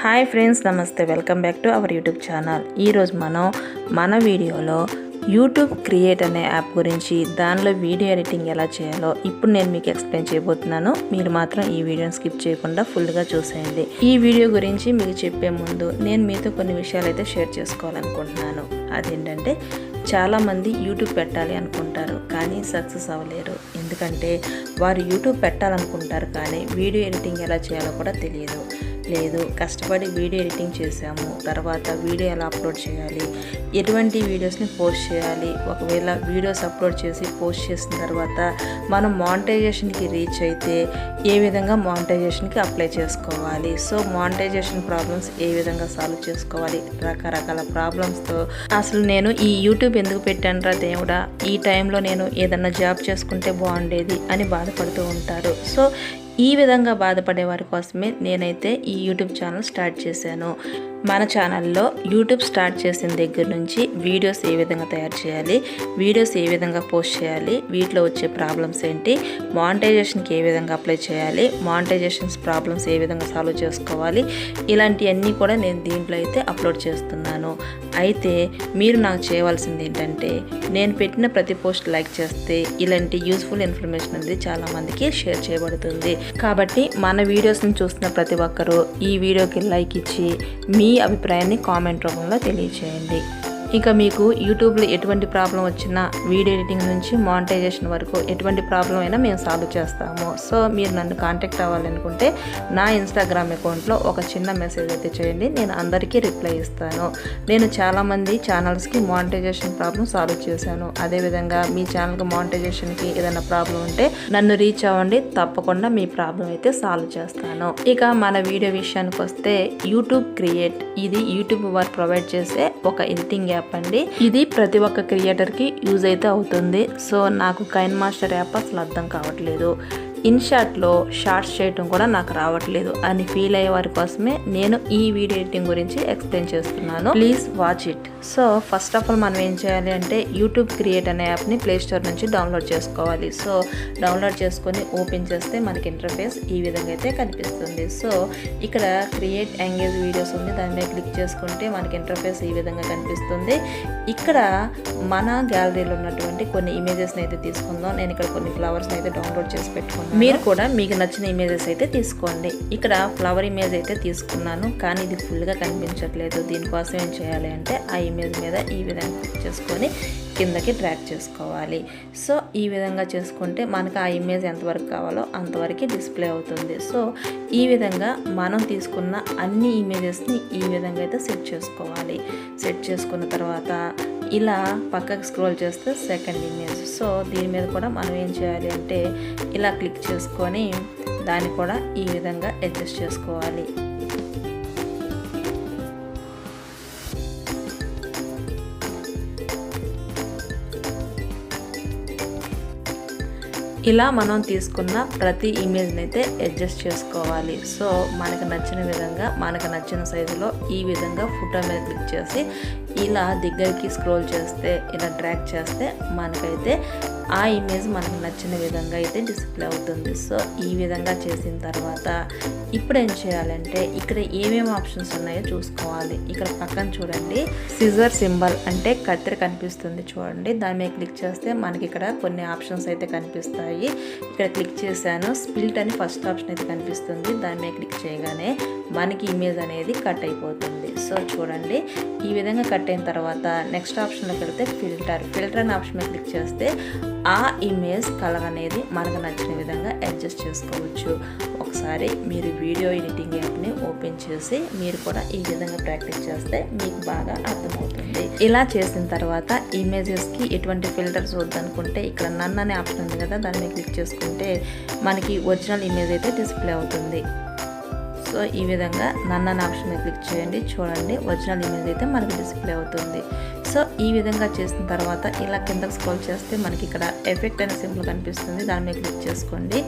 Hi friends నమస్తే. Welcome back to our YouTube channel. ఈరోజు మనం మన వీడియోలో యూట్యూబ్ క్రియేట్ అనే యాప్ గురించి దానిలో వీడియో ఎడిటింగ్ ఎలా చేయాలో ఇప్పుడు నేను మీకు ఎక్స్ప్లెయిన్ చేయబోతున్నాను. మీరు మాత్రం ఈ వీడియోని స్కిప్ చేయకుండా ఫుల్గా చూసేయండి. ఈ వీడియో గురించి మీకు చెప్పే ముందు నేను మీతో కొన్ని విషయాలు అయితే షేర్ చేసుకోవాలనుకుంటున్నాను. అదేంటంటే చాలామంది యూట్యూబ్ పెట్టాలి అనుకుంటారు కానీ సక్సెస్ అవ్వలేరు. ఎందుకంటే వారు యూట్యూబ్ పెట్టాలనుకుంటారు కానీ వీడియో ఎడిటింగ్ ఎలా చేయాలో కూడా తెలియదు. లేదు. కష్టపడి వీడియో ఎడిటింగ్ చేసాము తర్వాత వీడియో ఎలా అప్లోడ్ చేయాలి? ఎటువంటి వీడియోస్ని పోస్ట్ చేయాలి? ఒకవేళ వీడియోస్ అప్లోడ్ చేసి పోస్ట్ చేసిన తర్వాత మనం మానిటైజేషన్కి రీచ్ అయితే ఏ విధంగా మానిటైజేషన్కి అప్లై చేసుకోవాలి? సో మానిటైజేషన్ ప్రాబ్లమ్స్ ఏ విధంగా సాల్వ్ చేసుకోవాలి? రకరకాల ప్రాబ్లమ్స్తో అసలు నేను ఈ యూట్యూబ్ ఎందుకు పెట్టానురా దేవుడా? ఈ టైంలో నేను ఏదన్నా జాబ్ చేసుకుంటే బాగుండేది అని బాధపడుతూ ఉంటారు. సో ఈ విధంగా బాధపడే వారి కోసమే నేనైతే ఈ యూట్యూబ్ ఛానల్ స్టార్ట్ చేశాను. మన ఛానల్లో యూట్యూబ్ స్టార్ట్ చేసిన దగ్గర నుంచి వీడియోస్ ఏ విధంగా తయారు చేయాలి వీడియోస్ ఏ విధంగా పోస్ట్ చేయాలి వీటిలో వచ్చే ప్రాబ్లమ్స్ ఏంటి మానిటైజేషన్కి ఏ విధంగా అప్లై చేయాలి మానిటైజేషన్స్ ప్రాబ్లమ్స్ ఏ విధంగా సాల్వ్ చేసుకోవాలి ఇలాంటివన్నీ కూడా నేను దీంట్లో అయితే అప్లోడ్ చేస్తున్నాను. అయితే మీరు నాకు చేయవలసింది ఏంటంటే నేను పెట్టిన ప్రతి పోస్ట్ లైక్ చేస్తే ఇలాంటి యూస్ఫుల్ ఇన్ఫర్మేషన్ అనేది చాలామందికి షేర్ చేయబడుతుంది. కాబట్టి మన వీడియోస్ని చూస్తున్న ప్రతి ఒక్కరూ ఈ వీడియోకి లైక్ ఇచ్చి మీ అభిప్రాయాన్ని కామెంట్ రూపంలో తెలియచేయండి. ఇంకా మీకు యూట్యూబ్లో ఎటువంటి ప్రాబ్లం వచ్చినా వీడియో ఎడిటింగ్ నుంచి మానిటైజేషన్ వరకు ఎటువంటి ప్రాబ్లం అయినా మేము సాల్వ్ చేస్తాము. సో మీరు నన్ను కాంటాక్ట్ అవ్వాలనుకుంటే నా ఇన్స్టాగ్రామ్ అకౌంట్లో ఒక చిన్న మెసేజ్ అయితే చేయండి. నేను అందరికీ రిప్లై ఇస్తాను. నేను చాలామంది ఛానల్స్కి మానిటైజేషన్ ప్రాబ్లం సాల్వ్ చేశాను. అదేవిధంగా మీ ఛానల్కి మానిటైజేషన్కి ఏదైనా ప్రాబ్లం ఉంటే నన్ను రీచ్ అవ్వండి. తప్పకుండా మీ ప్రాబ్లం అయితే సాల్వ్ చేస్తాను. ఇక మన వీడియో విషయానికి వస్తే యూట్యూబ్ క్రియేట్. ఇది యూట్యూబ్ వారు ప్రొవైడ్ చేసే ఒక ఎడిటింగ్ యాప్. అండి ఇది ప్రతి ఒక్క క్రియేటర్కి యూజ్ అయితే అవుతుంది. సో నాకు కైన్ మాస్టర్ యాప్ అసలు అర్థం కావట్లేదు. ఇన్షాట్లో షార్ట్స్ చేయటం కూడా నాకు రావట్లేదు అని ఫీల్ అయ్యే వారి కోసమే నేను ఈ వీడియో ఎడిటింగ్ గురించి ఎక్స్ప్లెయిన్ చేస్తున్నాను. Please watch it. So first of all మనం ఏం చేయాలి అంటే యూట్యూబ్ క్రియేట్ అనే యాప్ని ప్లే స్టోర్ నుంచి డౌన్లోడ్ చేసుకోవాలి. సో డౌన్లోడ్ చేసుకొని ఓపెన్ చేస్తే మనకి ఇంటర్ఫేస్ ఈ విధంగా అయితే కనిపిస్తుంది. సో ఇక్కడ క్రియేట్ ఎంగేజ్ వీడియోస్ ఉంది. దాని మీద క్లిక్ చేసుకుంటే మనకి ఇంటర్ఫేస్ ఈ విధంగా కనిపిస్తుంది. ఇక్కడ మన గ్యాలరీలో ఉన్నటువంటి కొన్ని ఇమేజెస్ని అయితే తీసుకుందాం. నేను ఇక్కడ కొన్ని ఫ్లవర్స్ని అయితే డౌన్లోడ్ చేసి పెట్టుకున్నాను. మీరు కూడా మీకు నచ్చిన ఇమేజెస్ అయితే తీసుకోండి. ఇక్కడ ఫ్లవర్ ఇమేజ్ అయితే తీసుకున్నాను కానీ ఇది ఫుల్గా కనిపించట్లేదు. దీనికోసం ఏం చేయాలి అంటే ఆ ఇమేజ్ మీద ఈ విధంగా క్లిక్ చేసుకొని కిందకి ట్రాక్ చేసుకోవాలి. సో ఈ విధంగా చేసుకుంటే మనకు ఆ ఇమేజ్ ఎంతవరకు కావాలో అంతవరకు డిస్ప్లే అవుతుంది. సో ఈ విధంగా మనం తీసుకున్న అన్ని ఇమేజెస్ని ఈ విధంగా అయితే సెట్ చేసుకోవాలి. సెట్ చేసుకున్న తర్వాత ఇలా పక్కకు స్క్రోల్ చేస్తే సెకండ్ ఇమేజ్ సో దీని మీద కూడా మనం ఏం చేయాలి అంటే ఇలా క్లిక్ చేసుకొని దాన్ని కూడా ఈ విధంగా అడ్జస్ట్ చేసుకోవాలి. ఇలా మనం తీసుకున్న ప్రతి ఇమేజ్ని అయితే అడ్జస్ట్ చేసుకోవాలి. సో మనకు నచ్చిన విధంగా మనకు నచ్చిన సైజులో ఈ విధంగా ఫోటో మీద క్లిక్ చేసి ఇలా దగ్గరికి స్క్రోల్ చేస్తే ఇలా డ్రాక్ చేస్తే మనకైతే ఆ ఇమేజ్ మనకు నచ్చిన విధంగా అయితే డిస్ప్లే అవుతుంది. సో ఈ విధంగా చేసిన తర్వాత ఇప్పుడు ఏం చేయాలంటే ఇక్కడ ఏమేమి ఆప్షన్స్ ఉన్నాయో చూసుకోవాలి. ఇక్కడ పక్కన చూడండి. సిజర్ సింబల్ అంటే కత్తెర కనిపిస్తుంది చూడండి. దాని మీద క్లిక్ చేస్తే మనకి ఇక్కడ కొన్ని ఆప్షన్స్ అయితే కనిపిస్తాయి. ఇక్కడ క్లిక్ చేశాను. స్పిల్ట్ అని ఫస్ట్ ఆప్షన్ అయితే కనిపిస్తుంది. దాని మీద క్లిక్ చేయగానే మనకి ఇమేజ్ అనేది కట్ అయిపోతుంది. సో చూడండి. ఈ విధంగా కట్ అయిన తర్వాత నెక్స్ట్ ఆప్షన్లోకి వెళ్తే ఫిల్టర్. ఫిల్టర్ అనే ఆప్షన్ మీద క్లిక్ చేస్తే ఆ ఇమేజ్ కలర్ అనేది మనకు నచ్చిన విధంగా అడ్జస్ట్ చేసుకోవచ్చు. ఒకసారి మీరు వీడియో ఎడిటింగ్ యాప్ని ఓపెన్ చేసి మీరు కూడా ఈ విధంగా ప్రాక్టీస్ చేస్తే మీకు బాగా అర్థమవుతుంది. ఇలా చేసిన తర్వాత ఇమేజెస్కి ఎటువంటి ఫిల్టర్స్ వద్దనుకుంటే ఇక్కడ నన్ను అనే ఆప్షన్ ఉంది కదా దాన్ని క్లిక్ చేసుకుంటే మనకి ఒరిజినల్ ఇమేజ్ అయితే డిస్ప్లే అవుతుంది. సో ఈ విధంగా నన్న ఆప్షన్ క్లిక్ చేయండి చూడండి ఒరిజినల్ ఇమేజ్ అయితే మనకి డిస్ప్లే అవుతుంది. సో ఈ విధంగా చేసిన తర్వాత ఇలా కిందకు స్కోల్ చేస్తే మనకి ఇక్కడ ఎఫెక్ట్ అనే సింపుల్ కనిపిస్తుంది. దాని మీద క్లిక్ చేసుకోండి.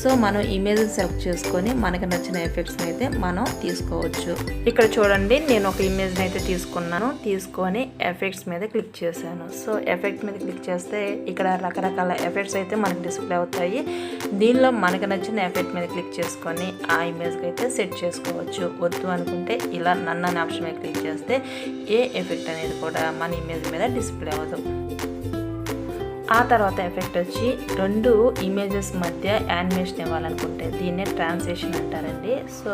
సో మనం ఇమేజ్ సెలెక్ట్ చేసుకొని మనకి నచ్చిన ఎఫెక్ట్స్ని అయితే మనం తీసుకోవచ్చు. ఇక్కడ చూడండి నేను ఒక ఇమేజ్ని అయితే తీసుకున్నాను. తీసుకొని ఎఫెక్ట్స్ మీద క్లిక్ చేశాను. సో ఎఫెక్ట్ మీద క్లిక్ చేస్తే ఇక్కడ రకరకాల ఎఫెక్ట్స్ అయితే మనకి డిస్ప్లే అవుతాయి. దీనిలో మనకి నచ్చిన ఎఫెక్ట్ మీద క్లిక్ చేసుకొని ఆ ఇమేజ్కి అయితే సెట్ చేసుకోవచ్చు. వద్దు అనుకుంటే ఇలా నన్ను అనే ఆప్షన్ మీద క్లిక్ చేస్తే ఏ ఎఫెక్ట్ అనేది కూడా మన ఇమేజ్ మీద డిస్ప్లే అవ్వదు. ఆ తర్వాత ఎఫెక్ట్ వచ్చి రెండు ఇమేజెస్ మధ్య యానిమేషన్ ఇవ్వాలనుకుంటే దీన్నే ట్రాన్స్లేషన్ అంటారండి. సో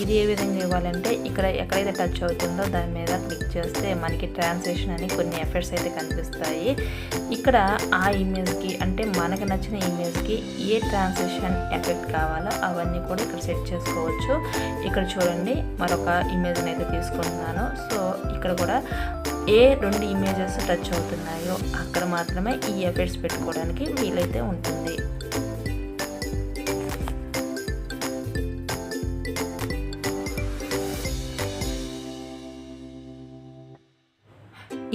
ఇది ఏ విధంగా ఇవ్వాలంటే ఇక్కడ ఎక్కడైతే టచ్ అవుతుందో దాని మీద క్లిక్ చేస్తే మనకి ట్రాన్స్లేషన్ అని కొన్ని ఎఫెక్ట్స్ అయితే కనిపిస్తాయి. ఇక్కడ ఆ ఇమేజ్కి అంటే మనకు నచ్చిన ఇమేజ్కి ఏ ట్రాన్స్లేషన్ ఎఫెక్ట్ కావాలో అవన్నీ కూడా ఇక్కడ సెట్ చేసుకోవచ్చు. ఇక్కడ చూడండి మరొక ఇమేజ్ని అయితే తీసుకుంటున్నాను. సో ఇక్కడ కూడా ఏ రెండు ఇమేజెస్ టచ్ అవుతున్నాయో అక్కడ మాత్రమే ఈ ఎఫెక్ట్స్ పెట్టుకోవడానికి వీలైతే ఉంటుంది.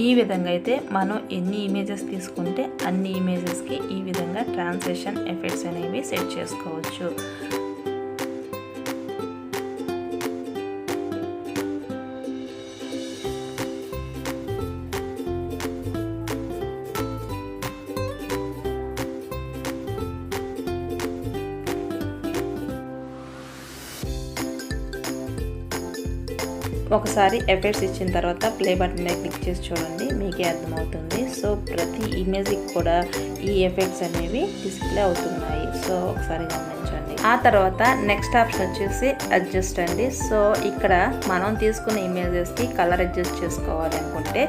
ఈ విధంగా అయితే మనం ఎన్ని ఇమేజెస్ తీసుకుంటే అన్ని ఇమేజెస్కి ఈ విధంగా ట్రాన్సేషన్ ఎఫెక్ట్స్ అనేవి సెట్ చేసుకోవచ్చు. ఒకసారి ఎఫెక్ట్స్ ఇచ్చిన తర్వాత ప్లే బటన్ మీద క్లిక్ చేసి చూడండి. మీకే అర్థమవుతుంది. సో ప్రతి ఇమేజ్కి కూడా ఈ ఎఫెక్ట్స్ అనేవి డిస్ప్లే అవుతున్నాయి. సో ఒకసారి గమనించండి. ఆ తర్వాత నెక్స్ట్ ఆప్షన్ వచ్చేసి అడ్జస్ట్ అండి. సో ఇక్కడ మనం తీసుకున్న ఇమేజెస్కి కలర్ అడ్జస్ట్ చేసుకోవాలి అనుకుంటే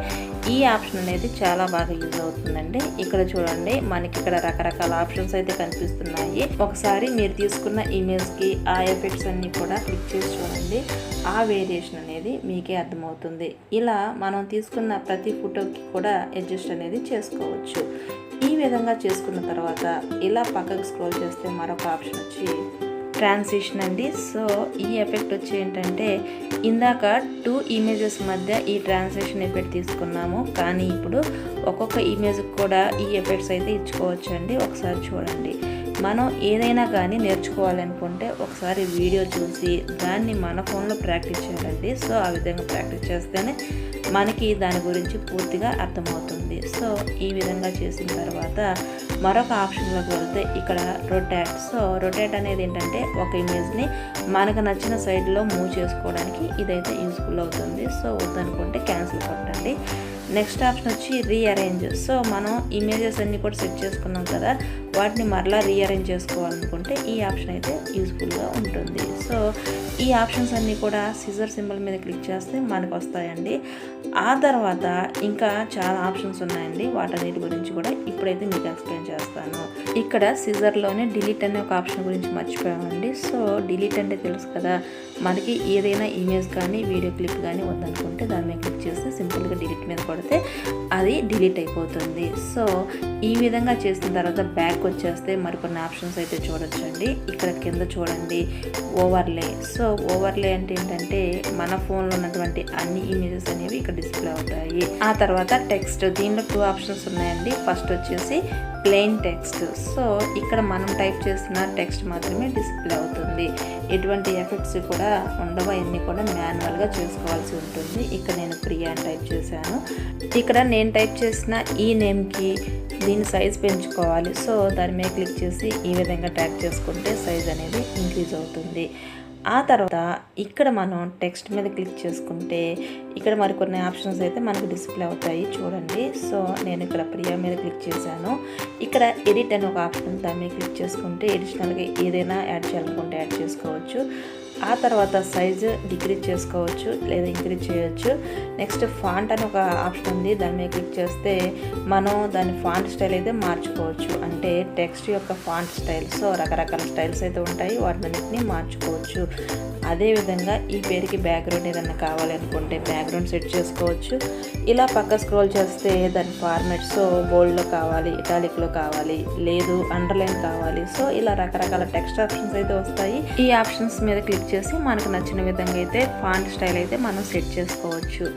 ఈ ఆప్షన్ అనేది చాలా బాగా యూజ్ అవుతుందండి. ఇక్కడ చూడండి మనకి ఇక్కడ రకరకాల ఆప్షన్స్ అయితే కనిపిస్తున్నాయి. ఒకసారి మీరు తీసుకున్న ఇమేజ్కి ఆ ఎఫెక్ట్స్ అన్నీ కూడా క్లిక్ చేసి చూడండి. ఆ వేరియేషన్ అనేది మీకే అర్థమవుతుంది. ఇలా మనం తీసుకున్న ప్రతి ఫోటోకి కూడా అడ్జస్ట్ అనేది చేసుకోవచ్చు. విధంగా చేసుకున్న తర్వాత ఇలా పక్కకు స్క్రోల్ చేస్తే మరొక ఆప్షన్ వచ్చి ట్రాన్సిషన్ అండి. సో ఈ ఎఫెక్ట్ వచ్చి ఏంటంటే ఇందాక టూ ఇమేజెస్ మధ్య ఈ ట్రాన్సిషన్ ఎఫెక్ట్ తీసుకున్నాము. కానీ ఇప్పుడు ఒక్కొక్క ఇమేజ్కి కూడా ఈ ఎఫెక్ట్స్ అయితే ఇచ్చుకోవచ్చు అండి ఒకసారి చూడండి. మనం ఏదైనా కానీ నేర్చుకోవాలనుకుంటే ఒకసారి వీడియో చూసి దాన్ని మన ఫోన్లో ప్రాక్టీస్ చేయాలండి. సో ఆ విధంగా ప్రాక్టీస్ చేస్తేనే మనకి దాని గురించి పూర్తిగా అర్థమవుతుంది. సో ఈ విధంగా చేసిన తర్వాత మరొక ఆప్షన్లోకి వెళ్తే ఇక్కడ రొటేట్. సో రొటేట్ అనేది ఏంటంటే ఒక ఇమేజ్ని మనకు నచ్చిన సైడ్లో మూవ్ చేసుకోవడానికి ఇదైతే యూస్ఫుల్ అవుతుంది. సో వద్దనుకుంటే క్యాన్సిల్ కొట్టండి. నెక్స్ట్ ఆప్షన్ వచ్చి రీఅరేంజ్ సో మనం ఇమేజెస్ అన్నీ కూడా సెట్ చేసుకున్నాం కదా వాటిని మరలా రీఅరేంజ్ చేసుకోవాలనుకుంటే ఈ ఆప్షన్ అయితే యూస్ఫుల్గా ఉంటుంది. సో ఈ ఆప్షన్స్ అన్నీ కూడా సిజర్ సింబల్ మీద క్లిక్ చేస్తే మనకు వస్తాయండి. ఆ తర్వాత ఇంకా చాలా ఆప్షన్స్ ఉన్నాయండి. వాటన్నిటి గురించి కూడా ఇప్పుడైతే మీకు ఎక్స్ప్లెయిన్ చేస్తాను. ఇక్కడ సిజర్లోనే డిలీట్ అనే ఒక ఆప్షన్ గురించి మర్చిపోయామండి. సో డిలీట్ అంటే తెలుసు కదా. మనకి ఏదైనా ఇమేజ్ కానీ వీడియో క్లిప్ కానీ ఉందనుకుంటే దాని మీద క్లిక్ చేస్తే సింపుల్గా డిలీట్ మీద కొడితే అది డిలీట్ అయిపోతుంది. సో ఈ విధంగా చేసిన తర్వాత బ్యాక్ వచ్చేస్తే మరికొన్ని ఆప్షన్స్ అయితే చూడొచ్చండి. ఇక్కడ కింద చూడండి ఓవర్లే. సో ఓవర్లే అంటే ఏంటంటే మన ఫోన్లో ఉన్నటువంటి అన్ని ఇమేజెస్ అనేవి ఇక్కడ డిస్ప్లే అవుతాయి. ఆ తర్వాత టెక్స్ట్ దీనిలో టూ ఆప్షన్స్ ఉన్నాయండి. ఫస్ట్ వచ్చేసి ప్లెయిన్ టెక్స్ట్ సో ఇక్కడ మనం టైప్ చేసిన టెక్స్ట్ మాత్రమే డిస్ప్లే అవుతుంది. ఎటువంటి ఎఫెక్ట్స్ కూడా ఉండవు. అన్నీ కూడా మాన్యువల్గా చేసుకోవాల్సి ఉంటుంది. ఇక్కడ నేను ప్రియా అని టైప్ చేశాను. ఇక్కడ నేను టైప్ చేసిన ఈ నేమ్కి దీని సైజ్ పెంచుకోవాలి. సో దాని మీద క్లిక్ చేసి ఈ విధంగా ట్యాగ్ చేసుకుంటే సైజ్ అనేది ఇంక్రీజ్ అవుతుంది. ఆ తర్వాత ఇక్కడ మనం టెక్స్ట్ మీద క్లిక్ చేసుకుంటే ఇక్కడ మరికొన్ని ఆప్షన్స్ అయితే మనకు డిస్ప్లే అవుతాయి చూడండి. సో నేను ఇక్కడ ప్రియా మీద క్లిక్ చేశాను. ఇక్కడ ఎడిట్ అని ఒక ఆప్షన్ దాని మీద క్లిక్ చేసుకుంటే ఎడిషనల్గా ఏదైనా యాడ్ చేయాలనుకుంటే యాడ్ చేసుకోవచ్చు. ఆ తర్వాత సైజు డిక్రీజ్ చేసుకోవచ్చు లేదా ఇంక్రీజ్ చేయొచ్చు. నెక్స్ట్ ఫాంట్ అని ఒక ఆప్షన్ ఉంది. దాని మీద క్లిక్ చేస్తే మనం దాని ఫాంట్ స్టైల్ అయితే మార్చుకోవచ్చు. అంటే టెక్స్ట్ యొక్క ఫాంట్ స్టైల్ సో రకరకాల స్టైల్స్ అయితే ఉంటాయి. వాటినన్నింటినీ మార్చుకోవచ్చు. అదేవిధంగా ఈ పేరుకి బ్యాక్గ్రౌండ్ ఏదైనా కావాలనుకుంటే బ్యాక్గ్రౌండ్ సెట్ చేసుకోవచ్చు. ఇలా పక్క స్క్రోల్ చేస్తే దాని ఫార్మాట్ సో బోల్డ్లో కావాలి ఇటాలిక్లో కావాలి లేదు అండర్లైన్ కావాలి. సో ఇలా రకరకాల టెక్స్ట్ ఆప్షన్స్ అయితే వస్తాయి. ఈ ఆప్షన్స్ మీద క్లిక్ చేసి మనకు నచ్చిన విధంగా అయితే ఫాంట్ స్టైల్ అయితే మనం సెట్ చేసుకోవచ్చు.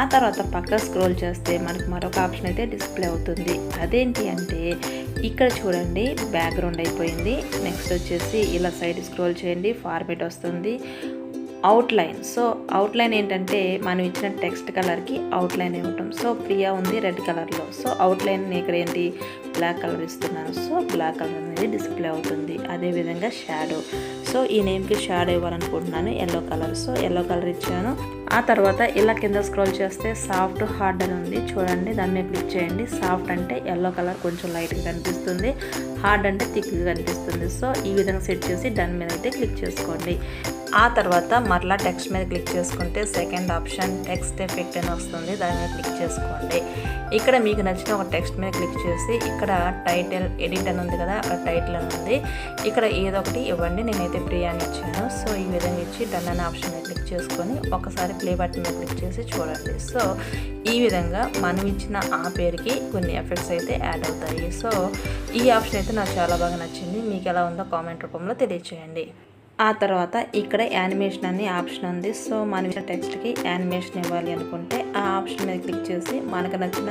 ఆ తర్వాత పక్క స్క్రోల్ చేస్తే మనకు మరొక ఆప్షన్ అయితే డిస్ప్లే అవుతుంది. అదేంటి అంటే ఇక్కడ చూడండి బ్యాక్గ్రౌండ్ అయిపోయింది. నెక్స్ట్ వచ్చేసి ఇలా సైడ్ స్క్రోల్ చేయండి ఫార్మేట్ వస్తుంది. అవుట్లైన్ సో అవుట్లైన్ ఏంటంటే మనం ఇచ్చిన టెక్స్ట్ కలర్కి అవుట్లైన్ ఇవ్వటం సో ప్రియా ఉంది రెడ్ కలర్లో సో అవుట్లైన్ ఇక్కడ ఏంటి? బ్లాక్ కలర్ ఇస్తున్నాను. సో బ్లాక్ కలర్ అనేది డిస్ప్లే అవుతుంది. అదేవిధంగా షాడో సో ఈ నేమ్కి షాడో ఇవ్వాలనుకుంటున్నాను. Yellow colour so yellow colour ఇచ్చాను. ఆ తర్వాత ఇలా కింద స్క్రోల్ చేస్తే సాఫ్ట్ హార్డ్ అని ఉంది. చూడండి దాన్ని క్లిక్ చేయండి. సాఫ్ట్ అంటే ఎల్లో కలర్ కొంచెం లైట్గా కనిపిస్తుంది. హార్డ్ అంటే థిక్గా కనిపిస్తుంది. సో ఈ విధంగా సెట్ చేసి దాని మీద అయితే క్లిక్ చేసుకోండి. ఆ తర్వాత మరలా టెక్స్ట్ మీద క్లిక్ చేసుకుంటే సెకండ్ ఆప్షన్ టెక్స్ట్ ఎఫెక్ట్ అని వస్తుంది. దాని మీద క్లిక్ చేసుకోండి. ఇక్కడ మీకు నచ్చిన ఒక టెక్స్ట్ మీద క్లిక్ చేసి ఇక్కడ టైటిల్ ఎడిట్ అని ఉంది కదా అక్కడ టైటిల్ అని ఉంది. ఇక్కడ ఏదో ఒకటి ఇవ్వండి. నేనైతే ప్రియాని ఇచ్చాను. సో ఈ విధంగా ఇచ్చి డన్ అనే ఆప్షన్ మీద క్లిక్ చేసుకొని ఒకసారి ప్లే బటన్ మీద క్లిక్ చేసి చూడండి. సో ఈ విధంగా మనం ఇచ్చిన ఆ పేరుకి కొన్ని ఎఫెక్ట్స్ అయితే యాడ్ అవుతాయి. సో ఈ ఆప్షన్ అయితే నాకు చాలా బాగా నచ్చింది. మీకు ఎలా ఉందో కామెంట్ రూపంలో తెలియచేయండి. ఆ తర్వాత ఇక్కడ యానిమేషన్ అనే ఆప్షన్ ఉంది. సో మనం ఇచ్చిన టెక్స్ట్కి యానిమేషన్ ఇవ్వాలి అనుకుంటే ఆ ఆప్షన్ మీద క్లిక్ చేసి మనకు నచ్చిన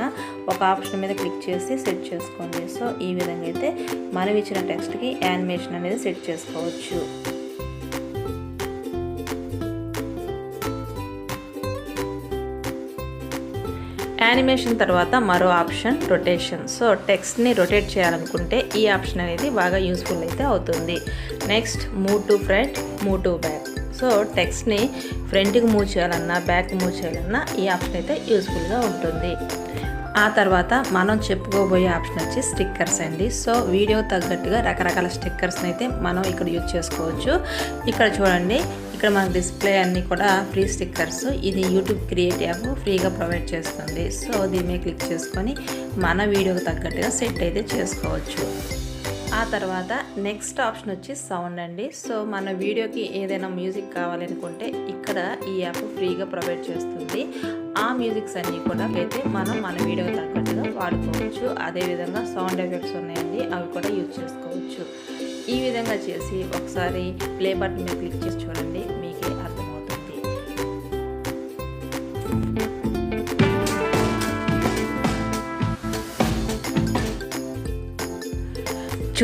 ఒక ఆప్షన్ మీద క్లిక్ చేసి సెట్ చేసుకోండి. సో ఈ విధంగా అయితే మనం ఇచ్చిన టెక్స్ట్కి యానిమేషన్ అనేది సెట్ చేసుకోవచ్చు. యానిమేషన్ తర్వాత మరో ఆప్షన్ రొటేషన్ సో టెక్స్ట్ని రొటేట్ చేయాలనుకుంటే ఈ ఆప్షన్ అనేది బాగా యూస్ఫుల్ అయితే అవుతుంది. Next move to front move to back so టెక్స్ట్ని ఫ్రంట్కి మూవ్ చేయాలన్నా బ్యాక్ మూవ్ చేయాలన్నా ఈ ఆప్షన్ అయితే యూస్ఫుల్గా ఉంటుంది. ఆ తర్వాత మనం చెప్పుకోబోయే ఆప్షన్ వచ్చి స్టిక్కర్స్ అండి. సో వీడియో తగ్గట్టుగా రకరకాల స్టిక్కర్స్ని అయితే మనం ఇక్కడ యూజ్ చేసుకోవచ్చు. ఇక్కడ చూడండి ఇక్కడ మనకు డిస్ప్లే అన్నీ కూడా ఫ్రీ స్టిక్కర్స్ ఇది యూట్యూబ్ క్రియేట్ యాప్ ఫ్రీగా ప్రొవైడ్ చేస్తుంది. సో దీని మీద క్లిక్ చేసుకొని మన వీడియోకి తగ్గట్టుగా సెట్ అయితే చేసుకోవచ్చు. ఆ తర్వాత నెక్స్ట్ ఆప్షన్ వచ్చి సౌండ్ అండి. సో మన వీడియోకి ఏదైనా మ్యూజిక్ కావాలనుకుంటే ఇక్కడ ఈ యాప్ ఫ్రీగా ప్రొవైడ్ చేస్తుంది. ఆ మ్యూజిక్స్ అన్నీ కూడా అయితే మనం మన వీడియోకి తగ్గట్టుగా వాడుకోవచ్చు. అదేవిధంగా సౌండ్ ఎఫెక్ట్స్ ఉన్నాయండి. అవి కూడా యూజ్ చేసుకోవచ్చు. ఈ విధంగా చేసి ఒకసారి ప్లే బటన్ మీద క్లిక్ చేసి చూడండి.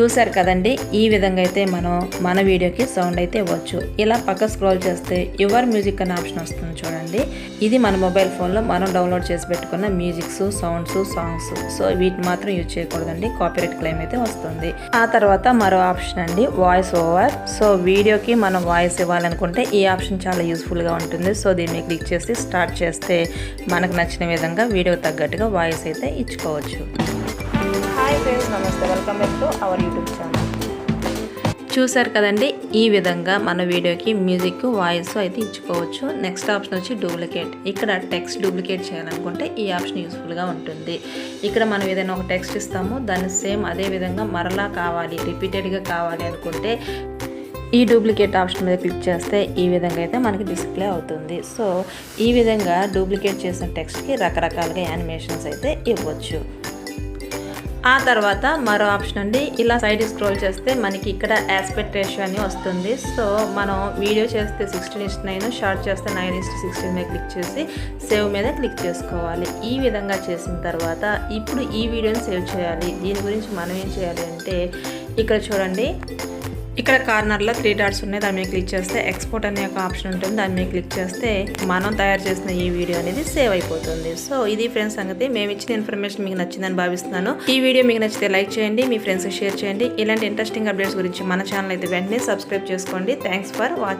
చూశారు కదండి ఈ విధంగా అయితే మనం మన వీడియోకి సౌండ్ అయితే ఇవ్వచ్చు. ఇలా పక్క స్క్రోల్ చేస్తే యువర్ మ్యూజిక్ అనే ఆప్షన్ వస్తుంది చూడండి. ఇది మన మొబైల్ ఫోన్లో మనం డౌన్లోడ్ చేసి పెట్టుకున్న మ్యూజిక్స్ సౌండ్స్ సాంగ్స్ సో వీటిని మాత్రం యూజ్ చేయకూడదండి. కాపీరైట్ క్లెయిమ్ అయితే వస్తుంది. ఆ తర్వాత మరో ఆప్షన్ అండి వాయిస్ ఓవర్ సో వీడియోకి మనం వాయిస్ ఇవ్వాలనుకుంటే ఈ ఆప్షన్ చాలా యూస్ఫుల్గా ఉంటుంది. సో దీన్ని క్లిక్ చేసి స్టార్ట్ చేస్తే మనకు నచ్చిన విధంగా వీడియో తగ్గట్టుగా వాయిస్ అయితే ఇచ్చుకోవచ్చు. ఫ్రెండ్స్ నమస్తే. Welcome back to our YouTube channel చూసారు కదండి ఈ విధంగా మన వీడియోకి మ్యూజిక్ వాయిస్ అయితే ఇచ్చుకోవచ్చు. నెక్స్ట్ ఆప్షన్ వచ్చి డూప్లికేట్ ఇక్కడ టెక్స్ట్ డూప్లికేట్ చేయాలనుకుంటే ఈ ఆప్షన్ యూస్ఫుల్గా ఉంటుంది. ఇక్కడ మనం ఏదైనా ఒక టెక్స్ట్ ఇస్తాము దాన్ని సేమ్ అదే విధంగా మరలా కావాలి రిపీటెడ్గా కావాలి అనుకుంటే ఈ డూప్లికేట్ ఆప్షన్ మీద క్లిక్ చేస్తే ఈ విధంగా అయితే మనకి డిస్ప్లే అవుతుంది. సో ఈ విధంగా డూప్లికేట్ చేసిన టెక్స్ట్కి రకరకాలుగా యానిమేషన్స్ అయితే ఇవ్వచ్చు. ఆ తర్వాత మరో ఆప్షన్ అండి. ఇలా సైడ్ స్క్రోల్ చేస్తే మనకి ఇక్కడ ఆస్పెక్ట్ రేషియో అని వస్తుంది. సో మనం వీడియో చేస్తే sixteen is to nine short చేస్తే నైన్ ఇస్ట్ సిక్స్టీన్ మీద క్లిక్ చేసి సేవ్ మీద క్లిక్ చేసుకోవాలి. ఈ విధంగా చేసిన తర్వాత ఇప్పుడు ఈ వీడియోని సేవ్ చేయాలి. దీని గురించి మనం ఏం చేయాలి అంటే ఇక్కడ చూడండి. ఇక్కడ కార్నర్లో త్రీ డాట్స్ ఉన్నాయి. దాని మీద క్లిక్ చేస్తే ఎక్స్పోర్ట్ అనే ఒక ఆప్షన్ ఉంటుంది. దాని మీద క్లిక్ చేస్తే మనం తయారు చేసిన ఈ వీడియో అనేది సేవ్ అయిపోతుంది. సో ఇది ఫ్రెండ్స్ సంగతి. మేము ఇచ్చిన ఇన్ఫర్మేషన్ మీకు నచ్చిందని భావిస్తున్నాను. ఈ వీడియో మీకు నచ్చితే లైక్ చేయండి మీ ఫ్రెండ్స్కి షేర్ చేయండి. ఇలాంటి ఇంట్రెస్టింగ్ అప్డేట్స్ గురించి మన ఛానల్ అయితే వెంటనే సబ్స్క్రైబ్ చేసుకోండి. Thanks for watching